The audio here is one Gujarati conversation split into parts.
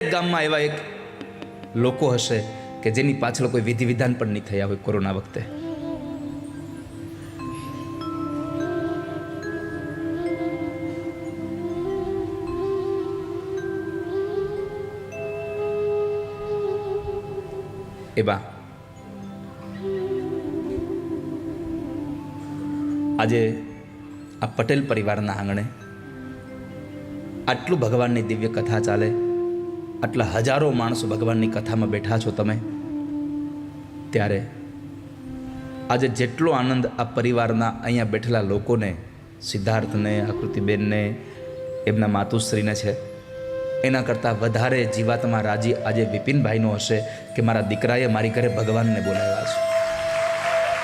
ગામમાં એવા એક લોકો હશે કે જેની પાછળ કોઈ વિધિ વિધાન પણ નહીં થયા હોય કોરોના વખતે. આજે આ પટેલ પરિવારના આંગણે આટલું ભગવાનની દિવ્ય કથા ચાલે. આટલા હજારો માણસો ભગવાનની કથામાં બેઠા છો તમે. ત્યારે આજે જેટલો આનંદ આ પરિવારના અહીંયા બેઠેલા લોકોને, સિદ્ધાર્થને, આકૃતિબેનને, એમના માતુશ્રીને છે, એના કરતાં વધારે જીવાતમાં રાજી આજે વિપિનભાઈનો હશે કે મારા દીકરાએ મારી ઘરે ભગવાનને બોલાવ્યા છે.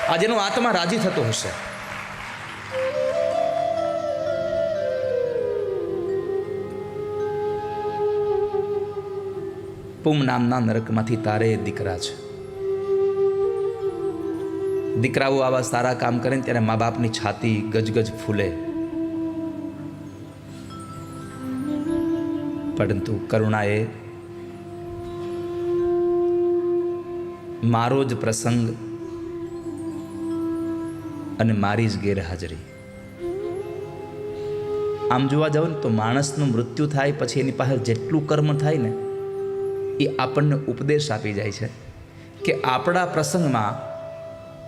આજેનો આત્મા રાજી થતો હશે. પુમ નામના નરકમાંથી તારે દીકરા છે. દીકરાઓ આવા સારા કામ કરે ને ત્યારે મા બાપની છાતી ગજગજ ફૂલે. પરંતુ કરુણાએ મારો જ પ્રસંગ અને મારી જ ગેરહાજરી. આમ જોવા જાવ ને તો માણસનું મૃત્યુ થાય પછી એની પાસે જેટલું કર્મ થાય ને એ આપણને ઉપદેશ આપી જાય છે કે આપણા પ્રસંગમાં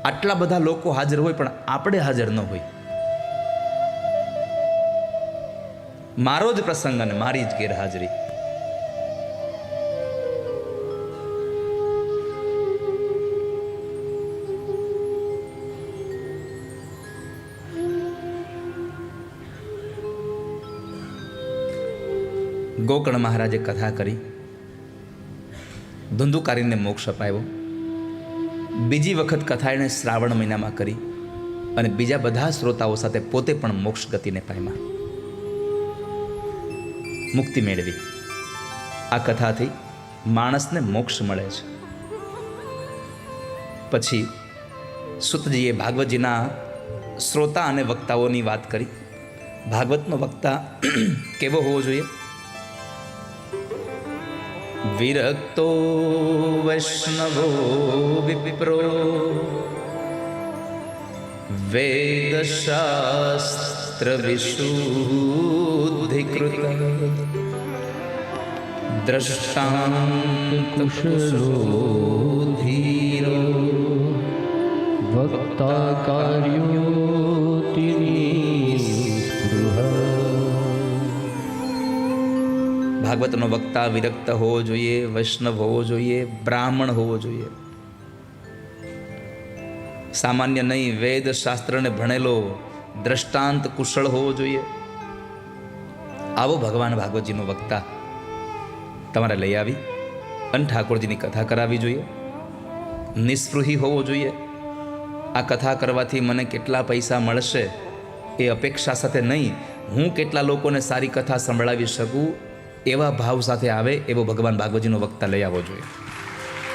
આટલા બધા લોકો હાજર હોય પણ આપણે હાજર ન હોય. મારો જ પ્રસંગ અને મારી જ ગેરહાજરી. ગોકર્ણ મહારાજે કથા કરી. ધુંધુકારીને મોક્ષ અપાયો. બીજી વખત કથા એણે શ્રાવણ મહિનામાં કરી અને બીજા બધા શ્રોતાઓ સાથે પોતે પણ મોક્ષ ગતિને પામ્યા. મુક્તિ મેળવી. આ કથાથી માણસને મોક્ષ મળે છે. પછી સુતજીએ ભાગવતજીના શ્રોતા અને વક્તાઓની વાત કરી. ભાગવતનો વક્તા કેવો હોવો જોઈએ? વિરક્તો વૈષ્ણવો વિપ્રો વેદશાસ્ત્ર વિશુદ્ધિકૃત દ્રષ્ટાંકુશલો ધીરો વક્તા ભાગવતનો વક્તા વિરક્ત હોવો જોઈએ, વૈષ્ણવ હોવો જોઈએ, બ્રાહ્મણ હોવો જોઈએ. સામાન્ય નહીં, વેદ શાસ્ત્રને ભણેલો દ્રષ્ટાંત કુશળ હોવો જોઈએ. આવો ભગવાન ભાગવતજીનો વક્તા તમારે લઈ આવી અને ઠાકોરજીની કથા કરાવવી જોઈએ. નિસ્પૃહી હોવો જોઈએ. આ કથા કરવાથી મને કેટલા પૈસા મળશે એ અપેક્ષા સાથે નહીં, હું કેટલા લોકોને સારી કથા સંભળાવી શકું એવા ભાવ સાથે આવે એવો ભગવાન ભાગવતજીનો વક્તા લઈ આવવો જોઈએ.